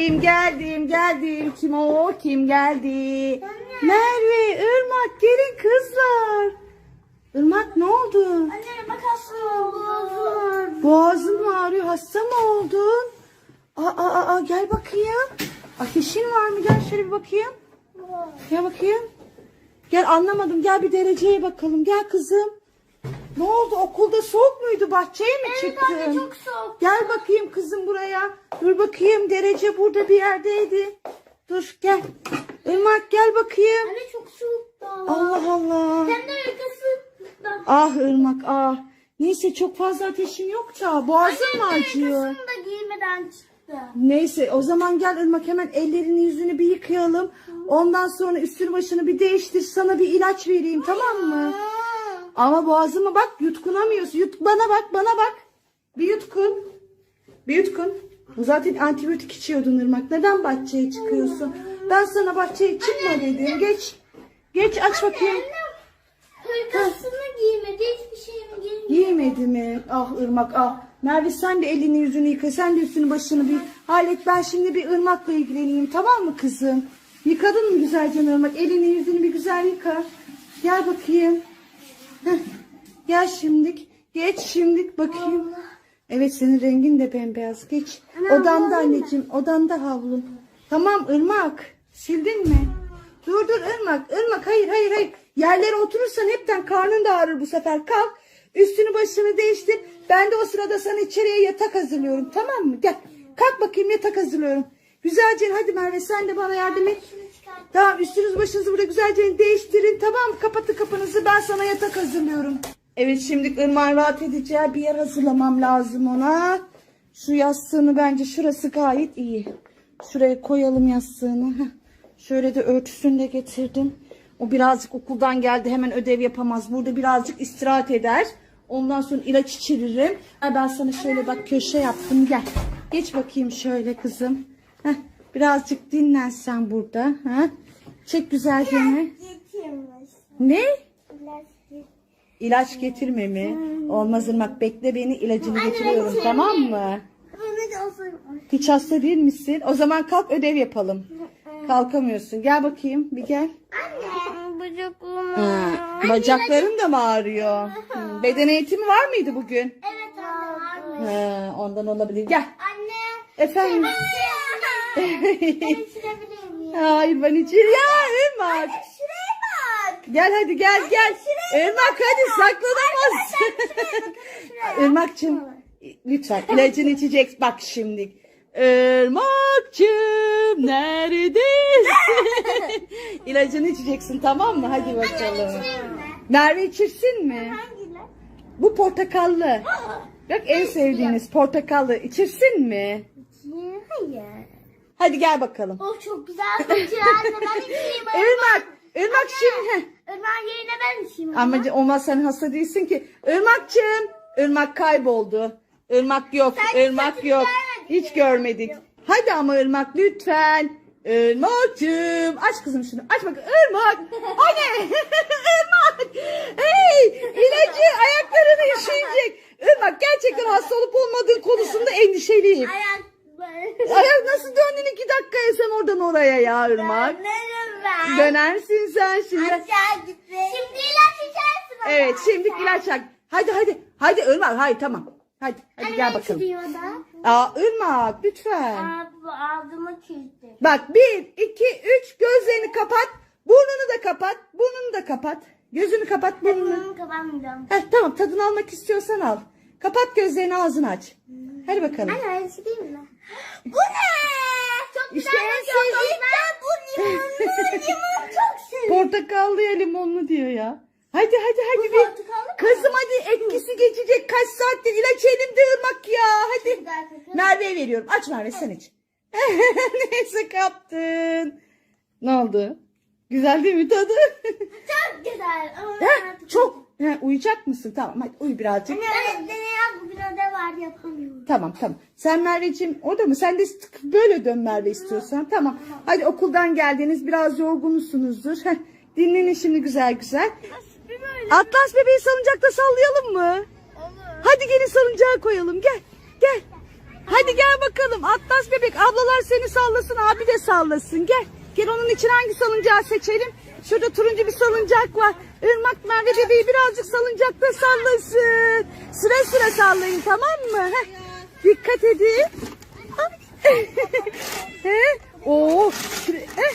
Kim geldim geldim kim o kim geldi? Merve Irmak gelin kızlar. Irmak ne oldu? Anne bak hasta oldum. Boğazın mı ağrıyor hasta mı oldun? Aa, aa, aa, gel bakayım. Ateşin var mı gel şöyle bir bakayım. Gel bakayım. Gel anlamadım gel bir dereceye bakalım gel kızım. Ne oldu okulda soğuk muydu bahçeye mi Evet çıktın? anne çok soğuk. Gel bakayım kızım buraya. Dur bakayım derece burada bir yerdeydi. Dur gel. Irmak gel bakayım. Anne çok soğuk da. Allah Allah. Hem de yakası da. Ah Irmak ah. Neyse çok fazla ateşim yok da boğazım mı acıyor? Yakasını da giymeden çıktı. Neyse o zaman gel Irmak hemen ellerini yüzünü bir yıkayalım. Ondan sonra üstünü başını bir değiştir sana bir ilaç vereyim tamam mı? Ama boğazıma bak yutkunamıyorsun. Yut, bana bak bana bak. Bir yutkun. Bir yutkun. Zaten antibiyotik içiyordun Irmak. Neden bahçeye çıkıyorsun? Ben sana bahçeye çıkma dedim. Geç. Geç aç bakayım. Hırkasını giymedi hiçbir şeyimi giymedi. Yiyemedi mi? Ah ırmak ah. Merve sen de elini yüzünü yıka. Sen de üstünü başını bir hallet. Ben şimdi bir ırmakla ilgileneyim tamam mı kızım? Yıkadın mı güzelce ırmak? Elini yüzünü bir güzel yıka. Gel bakayım. Heh. Gel şimdik. Geç şimdik bakayım. Evet senin rengin de bembeyaz. Geç. Ana, Odanda havlu anneciğim. Odanda havlun. Tamam ırmak. Sildin mi? Dur dur ırmak. Irmak hayır hayır hayır. Yerlere oturursan hepten karnın da ağrır bu sefer. Kalk. Üstünü başını değiştir. Ben de o sırada sana içeriye yatak hazırlıyorum. Tamam mı? Gel. Kalk bakayım yatak hazırlıyorum. Güzelce hadi Merve sen de bana yardım et. Tamam üstünüz başınızı burada güzelce değiştirin. Tamam? Kapatın kapınızı. Ben sana yatak hazırlıyorum. Evet şimdi Irmak'ın rahat edeceği bir yer hazırlamam lazım ona. Şu yastığını bence şurası gayet iyi. Şuraya koyalım yastığını. Şöyle de örtüsünü de getirdim. O birazcık okuldan geldi hemen ödev yapamaz. Burada birazcık istirahat eder. Ondan sonra ilaç içiririm. Ben sana şöyle bak köşe yaptım gel. Geç bakayım şöyle kızım. Heh. Birazcık dinlen sen burada. Ha? Çek güzel gene. Getirmiş. Ne? Biraz İlaç getirme mi? Olmaz Irmak bekle beni ilacını getiriyorum evet. tamam mı? Anne. Hiç hasta değil misin? O zaman kalk ödev yapalım. Kalkamıyorsun. Gel bakayım bir gel. Anne. Bacaklarım. Bacakların da mı ağrıyor? Hı, Beden eğitimi var mıydı bugün? Evet anne varmış. Ha, ondan olabilir. Gel. Anne. Efendim. Ben miyim? Hayır ben içeri. Ya Irmak. Şuraya bak. Gel hadi gel gel. Irmak hadi saklanamaz. Irmak'cığım lütfen ilacını içecek. Bak şimdi. Irmak'cığım neredesin? İlacını içeceksin tamam mı? Hadi bakalım. Merve içirsin mi? Hangiler? Bu portakallı. Bak en sevdiğiniz portakallı. İçirsin mi? Hayır. Hadi gel bakalım. Oh çok güzel kokuyor anne ben içeyim. Irmak. Irmak şimdi. Ömer yerine ben içeyim. Ama olmaz sen hasta değilsin ki. Irmak'cığım. Irmak kayboldu. Irmak yok. Sen Irmak saçını yok. Hiç mi? görmedik. Hadi ama Irmak lütfen. Irmak'cığım. Aç kızım şunu. Aç bak. Irmak. O ne? Dönersin sen şimdi. Aşağı gitti. Şimdi ilaç içersin bana. Evet şimdi ilaç çak. Hadi hadi. Hadi Irmak hayır tamam. Hadi hadi gel ben bakalım. içiriyor da. Aa Irmak lütfen. Aa, bu ağzımı kilitli. Bak bir iki üç gözlerini kapat. Burnunu da kapat. Burnunu da kapat. Gözünü kapat burnunu. Bunu kapamayacağım. Heh, tamam tadını almak istiyorsan al. Kapat gözlerini ağzını aç. Hadi bakalım. Anne öyle şey değil mi? Bu ne? Çok İşte güzel en kokuyor. sevdiğim- Ben limon çok seviyorum. Portakallı ya limonlu diyor ya. Hadi hadi hadi Bu bir. portakallı? Kızım hadi etkisi geçecek. Kaç saattir ilaç elimde ırmak ya. Hadi. Merve'ye veriyorum. Aç Merve sen iç. Neyse kaptın. Ne oldu? Güzel değil mi tadı? Çok güzel. Ama Heh, ben artık- çok. He, uyuyacak mısın? Tamam hadi uyu birazcık. Anne ben bugün ödev var yapamıyorum. Tamam tamam. Sen Merveciğim orada mı? Sen de böyle dön Merve istiyorsan. Tamam. Hadi okuldan geldiniz. Biraz yorgunsunuzdur. Heh, dinlenin şimdi güzel güzel. Atlas bebeği salıncakta sallayalım mı? Olur. Hadi gelin salıncağa koyalım. Gel. Gel. Hadi gel bakalım. Atlas bebek. Ablalar seni sallasın. Abi de sallasın. Gel. Gel onun için hangi salıncağı seçelim? Şurada turuncu bir salıncak var. Irmak Merve bebeği birazcık salıncakta sallasın. Sıra sıra sallayın tamam mı? Heh. Dikkat edin. He? Oo. He?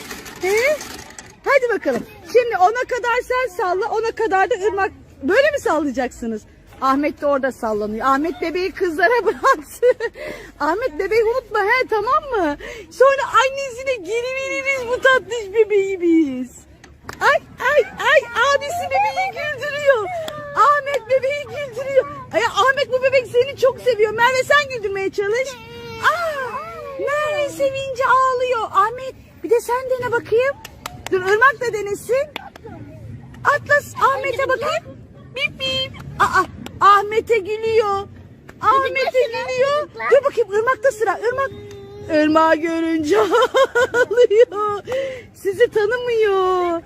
He? Hadi bakalım. Şimdi ona kadar sen salla, ona kadar da ırmak. Böyle mi sallayacaksınız? Ahmet de orada sallanıyor. Ahmet bebeği kızlara bıraktı. Ahmet bebeği unutma he tamam mı? Sonra annesine geri veririz bu tatlış bebeği biz. Ay ay ay abisi bebeği güldürüyor. Ahmet bebeği güldürüyor. Ay Ahmet bu bebek seni çok seviyor. Merve sen güldürmeye çalış. Aa, Merve sevince ağlıyor. Ahmet bir de sen dene bakayım. Dur Irmak da denesin. Atlas Ahmet'e bakayım. Bip bip. Aa, Ahmet'e gülüyor. Ahmet'e gülüyor. Dur bakayım Irmak'ta sıra. Irmak. Irmak görünce ağlıyor. Sizi tanımıyor.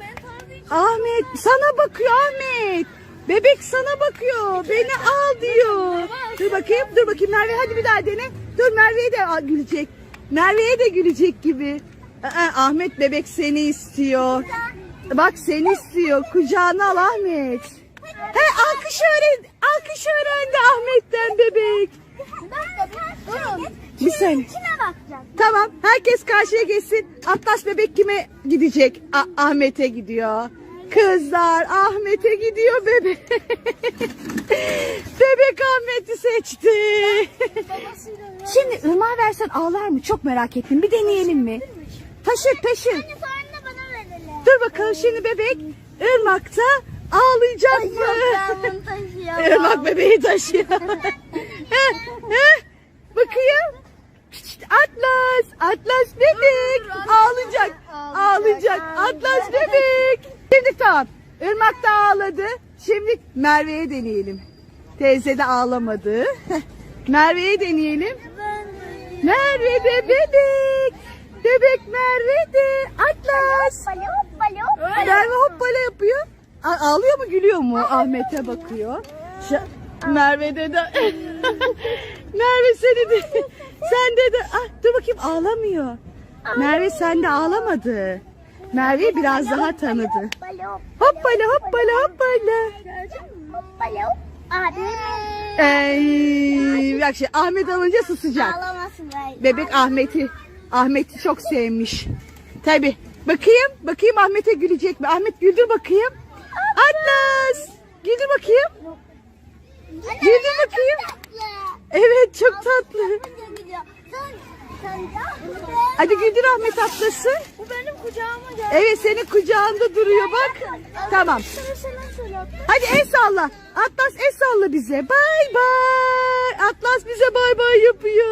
Ahmet sana bakıyor Ahmet. Bebek sana bakıyor. Beni al diyor. Dur bakayım dur bakayım Merve hadi bir daha dene. Dur Merve'ye de gülecek. Merve'ye de gülecek gibi. Aa, Ahmet bebek seni istiyor. Bak seni istiyor. Kucağına al Ahmet. He alkış öğren alkış öğrendi Ahmet'ten bebek. Bir saniye. Tamam herkes karşıya geçsin. Atlas bebek kime gidecek? A- Ahmet'e gidiyor. Kızlar Ahmet'e gidiyor bebek. bebek Ahmet'i seçti. Şimdi ırmağa versen ağlar mı? Çok merak ettim. Bir deneyelim mi? Taşır taşır. Dur bakalım şimdi bebek ırmakta ağlayacak mı? ben bunu taşıyamam. Irmak bebeği taşıyor. Bakayım. Atlas, Atlas bebek. Ağlayacak, ağlayacak. Atlas bebek. Şimdi tamam. Irmak da ağladı. Şimdi Merve'ye deneyelim. Teyze de ağlamadı. Merve'ye deneyelim. Merve'de bebek. Bebek Merve'de. Atlas. Hoppala hoppala hoppala. Merve hoppala yapıyor. Ağlıyor mu gülüyor mu? Ahmet'e bakıyor. Ş- Merve'de de Merve seni de sende de ah, dur bakayım ağlamıyor. Merve sen de ağlamadı. Merve'yi biraz daha tanıdı. Hoppala hoppala. Hoppala hoppala. Ey, bak şimdi Ahmet alınca susacak. Ağlamasın. Bebek Ahmet'i Ahmet'i çok sevmiş. Tabi. Bakayım, bakayım Ahmet'e gülecek mi? Ahmet güldür bakayım. Atlas! Güldür bakayım. Güldür bakayım. Evet çok tatlı. Hadi güldür Ahmet Atlas'ı. Bu benim kucağıma gel. Evet senin kucağında duruyor bak. Tamam. Hadi el salla. Atlas el salla bize. Bay bay. Atlas bize bay bay yapıyor.